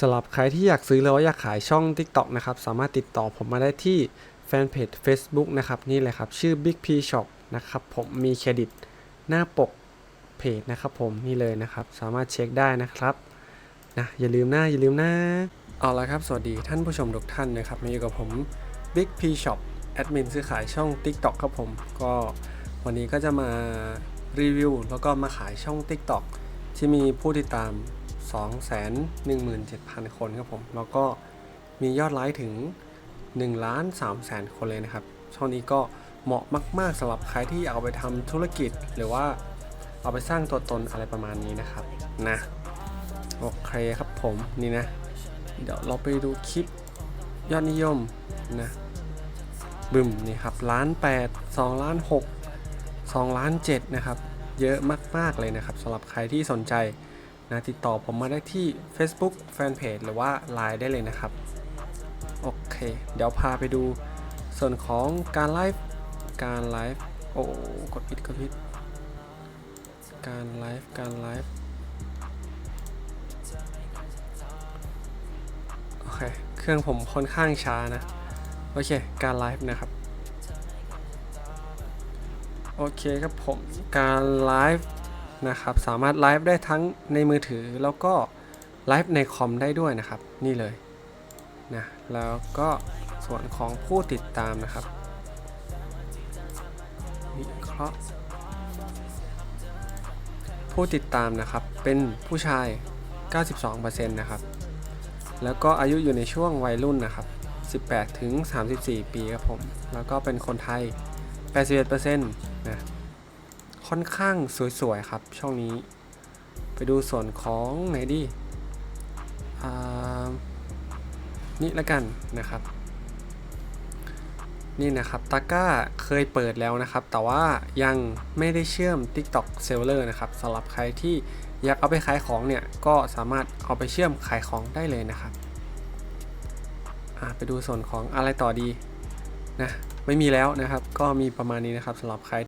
สำหรับใครที่อยากซื้อหรือว่าอยากขายช่อง TikTok นะครับ สามารถติดต่อผมมาได้ที่แฟนเพจ Facebook นะครับ นี่เลยครับ ชื่อ Big P Shop นะครับ ผมมีเครดิตหน้าปกเพจนะครับผมนี่เลยนะครับ สามารถเช็คได้นะครับนะอย่าลืมนะอย่าลืมนะเอาละครับ สวัสดีท่านผู้ชมทุกท่านนะครับมาอยู่กับผม Big P Shop แอดมินซื้อขายช่อง TikTok ครับผม ก็วันนี้ก็จะมารีวิวแล้วก็มาขายช่อง TikTok ที่มีผู้ติดตาม 217,000 คนครับผม แล้วก็มียอดไลค์ถึง1ล้าน3แสนคนเลยนะครับ ช่องนี้ก็เหมาะมาก ๆสำหรับใครที่อยากเอาไปทำธุรกิจหรือว่าเอาไปสร้างตัวตนอะไรประมาณนี้นะครับนะโอเคครับผมนี่นะ เดี๋ยวเราไปดูคลิปยอดนิยมนะบึมนี่ครับล้าน8 2ล้าน6 2ล้าน7นะครับ เยอะมาก ๆ เลยนะครับสำหรับใครที่สนใจ นะติดต่อผมมาได้ที่ Facebook Fanpage หรือว่า Line ได้เลยนะครับ โอเค เดี๋ยวพาไปดูส่วนของการไลฟ์การไลฟ์โอ้กดผิดกดผิดการไลฟ์การไลฟ์โอเคเครื่องผมค่อนข้างช้านะ โอเค การไลฟ์นะครับ โอเคครับผมการไลฟ์ นะครับ สามารถไลฟ์ได้ทั้งในมือถือแล้วก็ไลฟ์ในคอมได้ด้วยนะครับ นี่เลยนะแล้วก็ส่วนของผู้ติดตามนะครับวิเคราะห์ผู้ติดตามนะครับเป็นผู้ชาย 92%นะครับ แล้วก็อายุอยู่ในช่วงวัยรุ่นนะครับ 18 ถึง 34 ปีครับผม แล้วก็เป็นคนไทย 81%นะ ค่อนข้างสวยๆครับ ช่องนี้ ไปดูส่วนของไหนดีนี่ละกันนะครับ นี่นะครับตาก้าเคยเปิดแล้วนะครับ แต่ว่ายังไม่ได้เชื่อม TikTok Seller นะครับสำหรับใครที่อยากเอาไปขายของเนี่ย ก็สามารถเอาไปเชื่อมขายของได้เลยนะครับไปดูส่วนของอะไรต่อดีนะไม่มีแล้วนะครับ ก็มีประมาณนี้นะครับสำหรับใคร